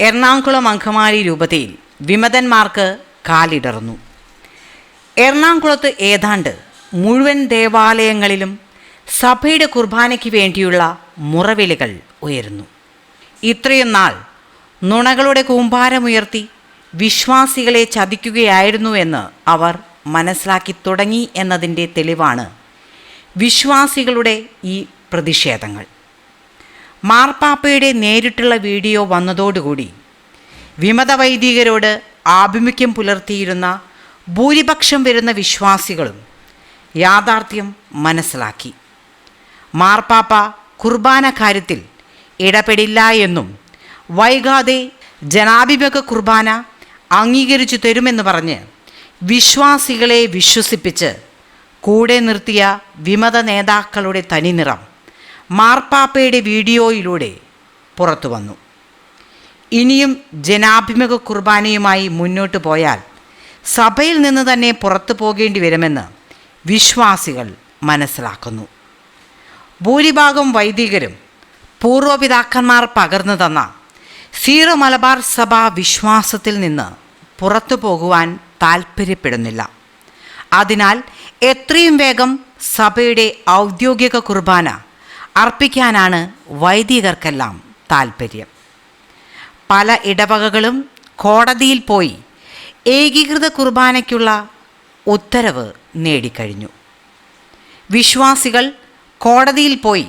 എറണാകുളം അങ്കമാലി രൂപതയിൽ വിമതന്മാർക്ക് കാലിടർന്നു എറണാകുളത്ത് ഏതാണ്ട് മുഴുവൻ ദേവാലയങ്ങളിലും സഭയുടെ കുർബാനയ്ക്ക് വേണ്ടിയുള്ള മുറവിളികൾ ഉയരുന്നു. ഇത്രയും നാൾ നുണകളുടെ കൂമ്പാരമുയർത്തി വിശ്വാസികളെ ചതിക്കുകയായിരുന്നു എന്ന് അവർ മനസ്സിലാക്കി തുടങ്ങി എന്നതിന്റെ തെളിവാണ് വിശ്വാസികളുടെ ഈ പ്രതിഷേധങ്ങൾ. മാർപ്പാപ്പയുടെ നേരിട്ടുള്ള വീഡിയോ വന്നതോടുകൂടി വിമത വൈദികരോട് ആഭിമുഖ്യം പുലർത്തിയിരുന്ന ഭൂരിപക്ഷം വരുന്ന വിശ്വാസികളും യാഥാർത്ഥ്യം മനസ്സിലാക്കി. മാർപ്പാപ്പ കുർബാന കാര്യത്തിൽ ഇടപെടില്ല എന്നും വൈകാതെ ജനാഭിമുഖ കുർബാന അംഗീകരിച്ചു തരുമെന്ന് പറഞ്ഞ് വിശ്വാസികളെ വിശ്വസിപ്പിച്ച് കൂടെ നിർത്തിയ വിമത നേതാക്കളുടെ തനിനിറം മാർപ്പാപ്പയുടെ വീഡിയോയിലൂടെ പുറത്തു വന്നു. ഇനിയും ജനാഭിമുഖ കുർബാനയുമായി മുന്നോട്ട് പോയാൽ സഭയിൽ നിന്ന് തന്നെ പുറത്തു പോകേണ്ടി വരുമെന്ന് വിശ്വാസികൾ മനസ്സിലാക്കുന്നു. ഭൂരിഭാഗം വൈദികരും പൂർവപിതാക്കന്മാർ പകർന്നു തന്ന സീറോ മലബാർ സഭ വിശ്വാസത്തിൽ നിന്ന് പുറത്തു പോകുവാൻ താൽപ്പര്യപ്പെടുന്നില്ല. അതിനാൽ എത്രയും വേഗം സഭയുടെ ഔദ്യോഗിക കുർബാന അർപ്പിക്കാനാണ് വൈദികർക്കെല്ലാം താൽപ്പര്യം പല ഇടവകകളും കോടതിയിൽ പോയി ഏകീകൃത കുർബാനയ്ക്കുള്ള ഉത്തരവ് നേടിക്കഴിഞ്ഞു. വിശ്വാസികൾ കോടതിയിൽ പോയി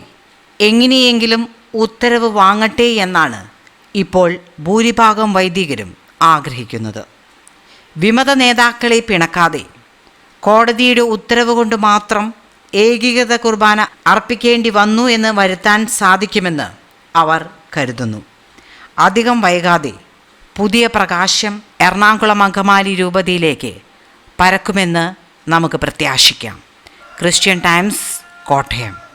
എങ്ങനെയെങ്കിലും ഉത്തരവ് വാങ്ങട്ടെ എന്നാണ് ഇപ്പോൾ ഭൂരിഭാഗം വൈദികരും ആഗ്രഹിക്കുന്നത്. വിമത നേതാക്കളെ പിണക്കാതെ കോടതിയുടെ ഉത്തരവ് കൊണ്ട് മാത്രം ഏകീകൃത കുർബാന അർപ്പിക്കേണ്ടി വന്നു എന്ന് വരുത്താൻ സാധിക്കുമെന്ന് അവർ കരുതുന്നു. അധികം വൈകാതെ പുതിയ പ്രകാശം എറണാകുളം അങ്കമാലി രൂപതയിലേക്ക് പരക്കുമെന്ന് നമുക്ക് പ്രത്യാശിക്കാം. Christian Times Kottayam.